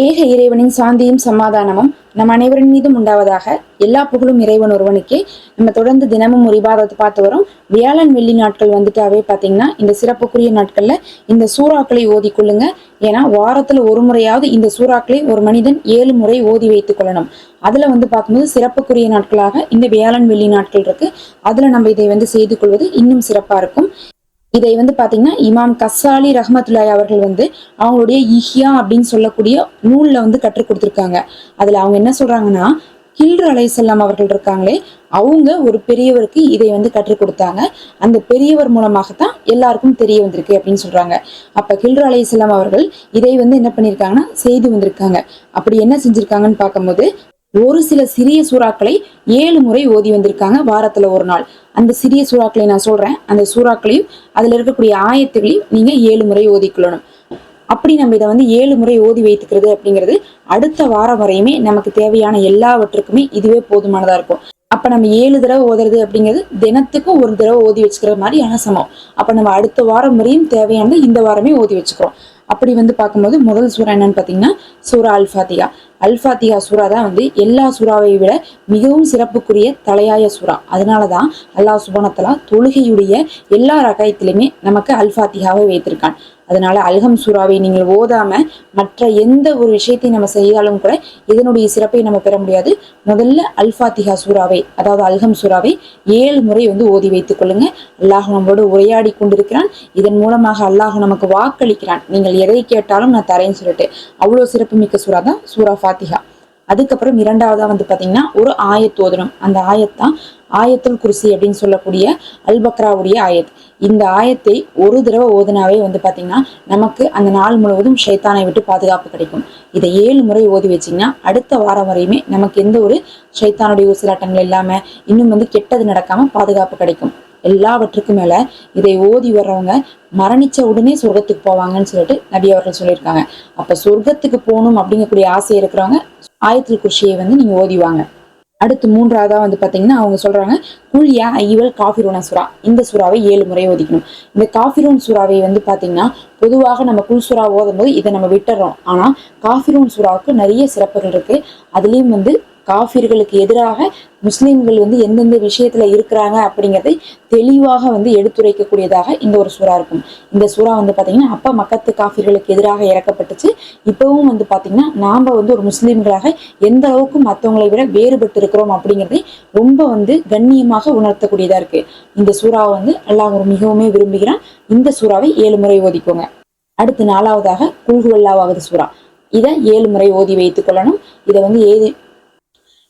ஏக இறைவனின் சாந்தியும் சமாதானமும் நம் அனைவரின் மீதும் உண்டாவதாக எல்லா புகழும் இறைவன் ஒருவனுக்கே. நம்ம தொடர்ந்து தினமும் ஒரு இபாதத்தை பார்த்து வரோம். வியாழன் வெள்ளி நாட்கள் வந்துட்டாவே பார்த்தீங்கன்னா இந்த சிறப்புக்குரிய நாட்கள்ல இந்த சூறாக்களை ஓதி கொள்ளுங்க. ஏன்னா வாரத்துல ஒரு முறையாவது இந்த சூறாக்களை ஒரு மனிதன் ஏழு முறை ஓதி வைத்துக் கொள்ளணும். அதுல வந்து பார்க்கும்போது சிறப்புக்குரிய நாட்களாக இந்த வியாழன் வெள்ளி நாட்கள் இருக்கு. அதுல நம்ம இதை வந்து செய்து கொள்வது இன்னும் சிறப்பா இருக்கும். இதை வந்து பாத்தீங்கன்னா இமாம் கசாலி ரஹமத்துல்லாய் அவர்கள் வந்து அவங்களுடைய இஹ்யா அப்படின்னு சொல்லக்கூடிய நூல்ல வந்து கற்றுக் கொடுத்துருக்காங்க. அதுல அவங்க என்ன சொல்றாங்கன்னா கில்ரு அலைசல்லாம் அவர்கள் இருக்காங்களே அவங்க ஒரு பெரியவருக்கு இதை வந்து கற்றுக் கொடுத்தாங்க. அந்த பெரியவர் மூலமாகத்தான் எல்லாருக்கும் தெரிய வந்திருக்கு அப்படின்னு சொல்றாங்க. அப்ப கில்ரு அலைசல்லாம் அவர்கள் இதை வந்து என்ன பண்ணியிருக்காங்கன்னா செய்து வந்திருக்காங்க. அப்படி என்ன செஞ்சிருக்காங்கன்னு பார்க்கும்போது ஒரு சில சிறிய சூறாக்களை ஏழு முறை ஓதி வந்திருக்காங்க வாரத்துல ஒரு நாள். அந்த சிறிய சூறாக்களை நான் சொல்றேன். அந்த சூறாக்களையும் அதுல இருக்கக்கூடிய ஆயத்துகளையும் நீங்க ஏழு முறை ஓதிக்கொள்ளணும். அப்படி நம்ம இதை வந்து ஏழு முறை ஓதி வைத்துக்கிறது அப்படிங்கிறது அடுத்த வாரம் வரையுமே நமக்கு தேவையான எல்லாவற்றுக்குமே இதுவே போதுமானதா இருக்கும். அப்ப நம்ம ஏழு தடவை ஓதுறது அப்படிங்கிறது தினத்துக்கும் ஒரு தடவை ஓதி வச்சுக்கிற மாதிரியான சமம். அப்ப நம்ம அடுத்த வாரம் வரையும் தேவையானது இந்த வாரமே ஓதி வச்சுக்கிறோம். அப்படி வந்து பார்க்கும்போது முதல் சூறா என்னன்னு பார்த்தீங்கன்னா சூரா அல்ஃபாத்தியா அல்ஃபாத்தியா சூறா தான் வந்து எல்லா சூறாவை விட மிகவும் சிறப்புக்குரிய தலையாய சூறா. அதனால தான் அல்லாஹ் சுபனத்தலா தொழுகையுடைய எல்லா ரகாயத்திலையுமே நமக்கு அல்ஃபாத்தியாவை வைத்திருக்கான். அதனால அல்ஹம் சூறாவை நீங்கள் ஓதாம மற்ற எந்த ஒரு விஷயத்தையும் நம்ம செய்தாலும் கூட இதனுடைய சிறப்பை நம்ம பெற முடியாது. முதல்ல அல்ஃபாத்திஹா சூறாவை அதாவது அல்ஹம் சூறாவை ஏழு முறை வந்து ஓதி வைத்துக் கொள்ளுங்க. அல்லாஹ் நம்மோடு உரையாடி கொண்டிருக்கிறான். இதன் மூலமாக அல்லாஹ் நமக்கு வாக்களிக்கிறான். நீங்கள் எதை கேட்டாலும் நான் தரேன்னு சொல்லிட்டு. அவ்வளோ சிறப்புமிக்க சூறா தான் சூரா ஃபாத்திகா அதுக்கப்புறம் இரண்டாவதா வந்து பாத்தீங்கன்னா ஒரு ஆயத்தோதனம் அந்த ஆயத்தான் ஆயத்துல் குருசி அப்படின்னு சொல்லக்கூடிய அல்பக்ராவுடைய ஆயத். இந்த ஆயத்தை ஒரு தடவை ஓதுனாவே வந்து பார்த்தீங்கன்னா நமக்கு அந்த நாள் முழுவதும் ஷைத்தானை விட்டு பாதுகாப்பு கிடைக்கும். இதை ஏழு முறை ஓதி வச்சிங்கன்னா அடுத்த வாரம் வரையுமே நமக்கு எந்த ஒரு ஷைத்தானுடைய உசிலாட்டங்கள் இல்லாமல் இன்னும் வந்து கெட்டது நடக்காம பாதுகாப்பு கிடைக்கும். எல்லாவற்றுக்கும் மேல இதை ஓதி வர்றவங்க மரணிச்ச உடனே சொர்க்கத்துக்கு போவாங்கன்னு சொல்லிட்டு நபி அவர்கள் சொல்லியிருக்காங்க. அப்ப சொர்க்கத்துக்கு போகணும் அப்படிங்கக்கூடிய ஆசை இருக்கிறவங்க ஆயத்தில் குஷியை வந்து நீங்க ஓதிவாங்க அடுத்து மூன்றாவதா வந்து பாத்தீங்கன்னா அவங்க சொல்றாங்க குழியா ஐவல் காஃபிரோன சுறா. இந்த சுறாவை ஏழு முறை ஓதிக்கணும். இந்த காஃபிரோன் சுறாவை வந்து பாத்தீங்கன்னா பொதுவாக நம்ம குல் சுறா ஓதும் போது இதை நம்ம விட்டுறோம். ஆனா காஃபிரோன் சுறாவுக்கு நிறைய சிறப்புகள் இருக்கு. அதுலயும் வந்து காஃபிர்களுக்கு எதிராக முஸ்லீம்கள் வந்து எந்தெந்த விஷயத்துல இருக்கிறாங்க அப்படிங்கிறதை தெளிவாக வந்து எடுத்துரைக்கக்கூடியதாக இந்த ஒரு சூறா இருக்கும். இந்த சூறா வந்து பார்த்தீங்கன்னா அப்ப மக்கத்து காஃபிர்களுக்கு எதிராக இறக்கப்பட்டுச்சு. இப்பவும் வந்து பார்த்தீங்கன்னா நாம வந்து ஒரு முஸ்லீம்களாக எந்த அளவுக்கு மற்றவங்களை விட வேறுபட்டு இருக்கிறோம் அப்படிங்கிறதை ரொம்ப வந்து கண்ணியமாக உணர்த்தக்கூடியதா இருக்கு. இந்த சூறாவை வந்து அல்லாஹ் மிகவுமே விரும்புகிறான். இந்த சூறாவை ஏழு முறை ஓதிக்கோங்க. அடுத்து நாலாவதாக குல்குவல்லாவாவது சூறா. இதை ஏழு முறை ஓதி வைத்துக் கொள்ளணும். இதை வந்து ஏது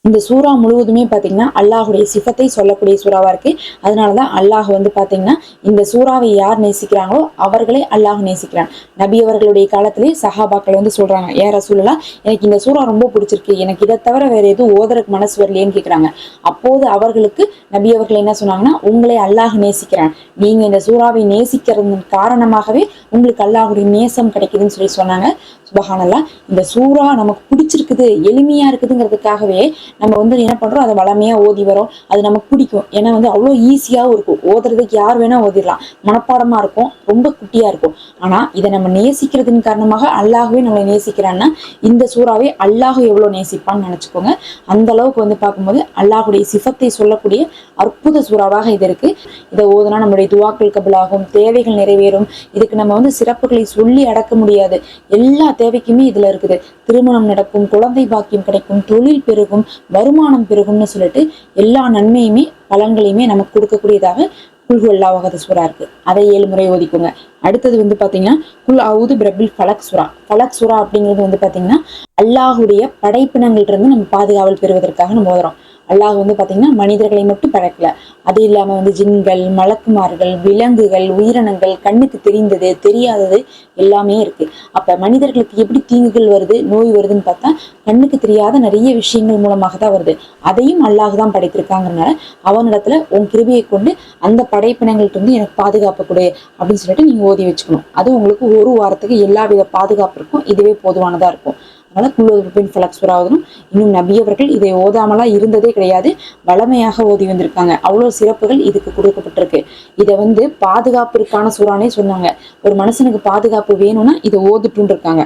இந்த சூறா முழுவதுமே பார்த்தீங்கன்னா அல்லாஹுடைய சிஃபத்தை சொல்லக்கூடிய சூறாவா இருக்கு. அதனாலதான் அல்லாஹ் வந்து பார்த்தீங்கன்னா இந்த சூறாவை யார் நேசிக்கிறாங்களோ அவர்களே அல்லாஹ் நேசிக்கிறான். நபி அவர்களுடைய காலத்திலே சஹாபாக்கள் வந்து சொல்றாங்க ஏற ரசூலா எனக்கு இந்த சூறா ரொம்ப பிடிச்சிருக்கு. எனக்கு இதை தவிர வேற எதுவும் ஓதறக்கு மனசு வரலையேன்னு கேட்குறாங்க அப்போது அவர்களுக்கு நபி அவர்கள் என்ன சொன்னாங்கன்னா உங்களை அல்லாஹ் நேசிக்கிறான். நீங்க இந்த சூறாவை நேசிக்கிறதன் காரணமாகவே உங்களுக்கு அல்லாஹுடைய நேசம் கிடைக்குதுன்னு சொல்லி சொன்னாங்க. சுபஹானல்லா இந்த சூறா நமக்கு பிடிச்சிருக்குது எளிமையா இருக்குதுங்கிறதுக்காகவே நம்ம வந்து என்ன பண்றோம்? அதை வளமையா ஓதி வரோம். அது நமக்கு பிடிக்கும். ஏன்னா வந்து அவ்வளோ ஈஸியாகவும் இருக்கும். ஓதுறதுக்கு யார் வேணா ஓதிடலாம். மனப்பாடமா இருக்கும். ரொம்ப குட்டியாக இருக்கும். ஆனால் இதை நம்ம நேசிக்கிறதுன் காரணமாக அல்லாஹ்வே நம்மளை நேசிக்கிறான்னா இந்த சூறாவை அல்லாஹ் எவ்வளவு நேசிப்பான்னு நினச்சிக்கோங்க. அந்த அளவுக்கு வந்து பார்க்கும்போது அல்லாஹுடைய சிஃபத்தை சொல்லக்கூடிய அற்புத சூறாவாக இது இருக்கு. இதை ஓதுனா நம்மளுடைய துவாக்கள் கபலாகும் தேவைகள் நிறைவேறும். இதுக்கு நம்ம வந்து சிறப்புகளை சொல்லி அடக்க முடியாது. எல்லா தேவைக்குமே இதுல இருக்குது. திருமணம் நடக்கும் குழந்தை பாக்கியம் கிடைக்கும் தொழில் பெருகும் வருமானம் பெருகும்னு சொல்லிட்டு எல்லா நன்மையுமே பலன்களையுமே நமக்கு கொடுக்கக்கூடியதாக குல்கு வகத சுரா இருக்கு. அதை ஏழு முறை ஓதிக்கோங்க. அடுத்தது வந்து பாத்தீங்கன்னா குல் அவுது பிரபில் ஃபலக் சுரா. ஃபலக் சுரா அப்படிங்கிறது வந்து பாத்தீங்கன்னா அல்லாஹுடைய படைப்பினங்கள்ட்ட இருந்து நம்ம பாதுகாவல் பெறுவதற்காக நம்ம ஓதுறோம். அல்லாஹ் வந்து பாத்தீங்கன்னா மனிதர்களை மட்டும் படைக்கல அது இல்லாம வந்து ஜின்கள் மலக்குமார்கள் விலங்குகள் உயிரினங்கள் கண்ணுக்கு தெரிந்தது தெரியாதது எல்லாமே இருக்கு. அப்ப மனிதர்களுக்கு எப்படி தீங்குகள் வருது நோய் வருதுன்னு பார்த்தா கண்ணுக்கு தெரியாத நிறைய விஷயங்கள் மூலமாக தான் வருது. அதையும் அல்லாஹ் தான் படைத்திருக்காங்கிறனால அவனிடத்துல உன் கிருபியை கொண்டு அந்த படைப்பினங்கள்ட்ட இருந்து எனக்கு பாதுகாப்பு கொடு அப்படின்னு சொல்லிட்டு நீங்க ஓதி வச்சுக்கணும். அது உங்களுக்கு ஒரு வாரத்துக்கு எல்லா வித பாதுகாப்பு இருக்கும். இதுவே போதுவானதா இருக்கும். அதனால குல்லோபின் ஃபலக்ஸ்வராவதும் இன்னும் நபி அவர்கள் இதை ஓதாமலா இருந்ததே கிடையாது. வளமையாக ஓதி வந்திருக்காங்க. அவ்வளவு சிறப்புகள் இதுக்கு கொடுக்கப்பட்டிருக்கு. இதை வந்து பாதுகாப்பிற்கான சூறானே சொன்னாங்க. ஒரு மனுஷனுக்கு பாதுகாப்பு வேணும்னா இதை ஓதுட்டுன்னு இருக்காங்க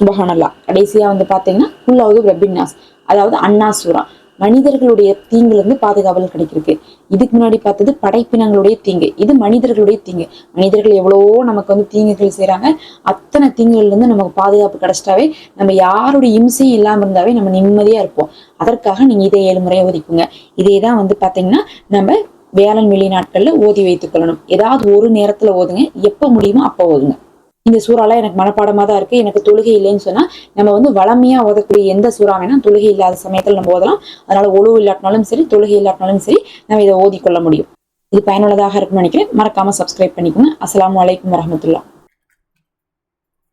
சுபஹானல்லா. கடைசியா வந்து பாத்தீங்கன்னா குல்லாவது ரபின்னாஸ். அதாவது அண்ணா சூரா மனிதர்களுடைய தீங்குல இருந்து பாதுகாவல் கிடைக்கிருக்கு இதுக்கு முன்னாடி பார்த்தது படைப்பினங்களுடைய தீங்கு. இது மனிதர்களுடைய தீங்கு. மனிதர்கள் எவ்வளவோ நமக்கு வந்து தீங்குகள் செய்கிறாங்க அத்தனை தீங்குகள்லேருந்து நமக்கு பாதுகாப்பு கிடைச்சிட்டாவே நம்ம யாருடைய இம்சையும் இல்லாமல் இருந்தாவே நம்ம நிம்மதியா இருப்போம். அதற்காக நீங்க இதை ஏழு முறையை ஒதுக்குங்க. இதே தான் வந்து பாத்தீங்கன்னா நம்ம வேளாண் வெளிநாட்கள்ல ஓதி வைத்துக்கொள்ளணும் ஏதாவது ஒரு நேரத்துல ஓதுங்க. எப்போ முடியுமோ அப்போ ஓதுங்க. இந்த சூறாலாம் எனக்கு மனப்பாடமா தான் இருக்கு. எனக்கு தொழுகை இல்லைன்னு சொன்னா நம்ம வந்து வளமையா ஓதக்கூடிய எந்த சூறா வேணால் தொழுகை இல்லாத சமயத்தில் நம்ம ஓதலாம். அதனால ஒழுவு இல்லாட்டினாலும் சரி தொழுகை இல்லாட்டினாலும் சரி நம்ம இதை ஓதிக்கொள்ள முடியும். இது பயனுள்ளதாக இருக்கும்னு நினைக்கிறேன். மறக்காமல் சப்ஸ்கிரைப் பண்ணிக்கோங்க. அஸ்லாம் வலைக்கம் வரமத்துல்லா